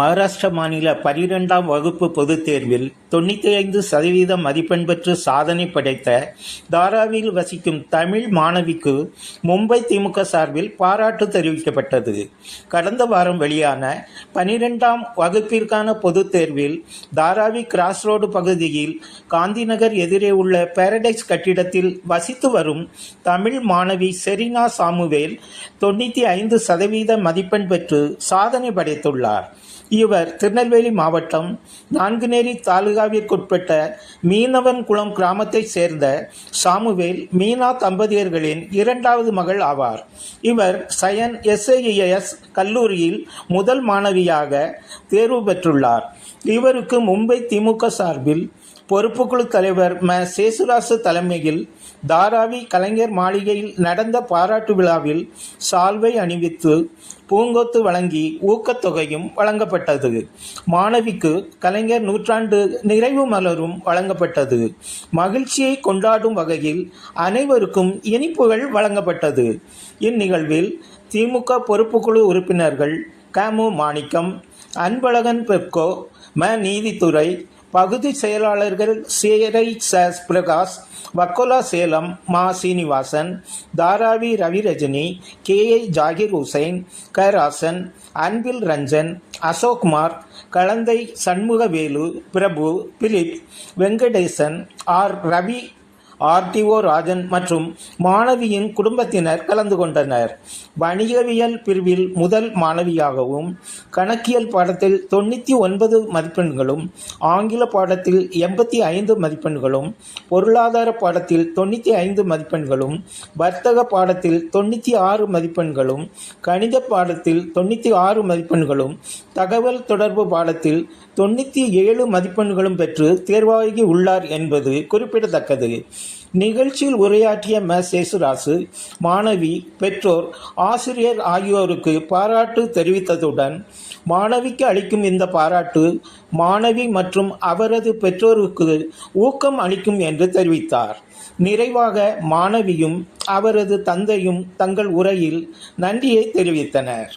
மகாராஷ்டிர மாநில பனிரெண்டாம் வகுப்பு பொதுத் தேர்வில் தொண்ணூற்றி ஐந்து சதவீத மதிப்பெண் பெற்று சாதனை படைத்த தாராவில் வசிக்கும் தமிழ் மாணவிக்கு மும்பை திமுக சார்பில் பாராட்டு தெரிவிக்கப்பட்டது. கடந்த வாரம் வெளியான பனிரெண்டாம் வகுப்பிற்கான பொதுத் தேர்வில் தாராவி கிராஸ் ரோடு பகுதியில் காந்திநகர் எதிரே உள்ள பேரடைஸ் கட்டிடத்தில் வசித்து வரும் தமிழ் மாணவி செரினா சாமுவேல் தொண்ணூற்றி ஐந்து சதவீத மதிப்பெண் பெற்று சாதனை படைத்துள்ளார். இவர் திருநெல்வேலி மாவட்டம் நான்குநேரி தாலுகாவிற்குட்பட்ட மீனவன்குளம் கிராமத்தைச் சேர்ந்த சாமுவேல் மீனா தம்பதியர்களின் இரண்டாவது மகள் ஆவார். இவர் சயன் எஸ்ஐஎஸ் கல்லூரியில் முதல் மாணவியாக தேர்வு பெற்றுள்ளார். இவருக்கு மும்பை திமுக சார்பில் பொறுப்புக்குழு தலைவர் ம. சேசுராசு தலைமையில் தாராவி கலைஞர் மாளிகையில் நடந்த பாராட்டு விழாவில் சால்வை அணிவித்து பூங்கொத்து வழங்கி ஊக்கத்தொகையும் வழங்கப்பட்டது. மாணவிக்கு கலைஞர் நூற்றாண்டு நிறைவு மலரும் வழங்கப்பட்டது. மகிழ்ச்சியை கொண்டாடும் வகையில் அனைவருக்கும் இனிப்புகள் வழங்கப்பட்டது. இந்நிகழ்வில் திமுக பொறுப்புக்குழு உறுப்பினர்கள் கமு மாணிக்கம் அன்பழகன் பெப்கோ ம நீதித்துறை பகுதி செயலாளர்கள் சேரை ச Prakash Vakkola Salem Ma Seenivasan Dharavi Ravirajini K I Zakir Hussain Kairasan Anbil Ranjan Ashokkumar Kalandhai Shanmugavelu Prabhu Philip Venkatesan R Ravi RTO Rajan மற்றும் மாணவியின் குடும்பத்தினர் கலந்து கொண்டனர். வணிகவியல் பிரிவில் முதல் மாணவியாகவும் கணக்கியல் பாடத்தில் தொண்ணூற்றி ஒன்பது மதிப்பெண்களும் ஆங்கில பாடத்தில் எண்பத்தி ஐந்து மதிப்பெண்களும் பொருளாதார பாடத்தில் தொண்ணூற்றி ஐந்து மதிப்பெண்களும் வர்த்தக பாடத்தில் தொண்ணூற்றி ஆறு மதிப்பெண்களும் கணித பாடத்தில் தொண்ணூற்றி ஆறு மதிப்பெண்களும் தகவல் தொடர்பு பாடத்தில் தொண்ணூற்றி ஏழு மதிப்பெண்களும் பெற்று தேர்வாகி உள்ளார் என்பது குறிப்பிடத்தக்கது. நிகழ்ச்சியில் உரையாற்றிய ம சேசுராசு மாணவி பெற்றோர் ஆசிரியர் ஆகியோருக்கு பாராட்டு தெரிவித்ததுடன் மாணவிக்கு அளிக்கும் இந்த பாராட்டு மாணவி மற்றும் அவரது பெற்றோருக்கு ஊக்கம் அளிக்கும் என்று தெரிவித்தார். நிறைவாக மாணவியும் அவரது தந்தையும் தங்கள் உரையில் நன்றியை தெரிவித்தனர்.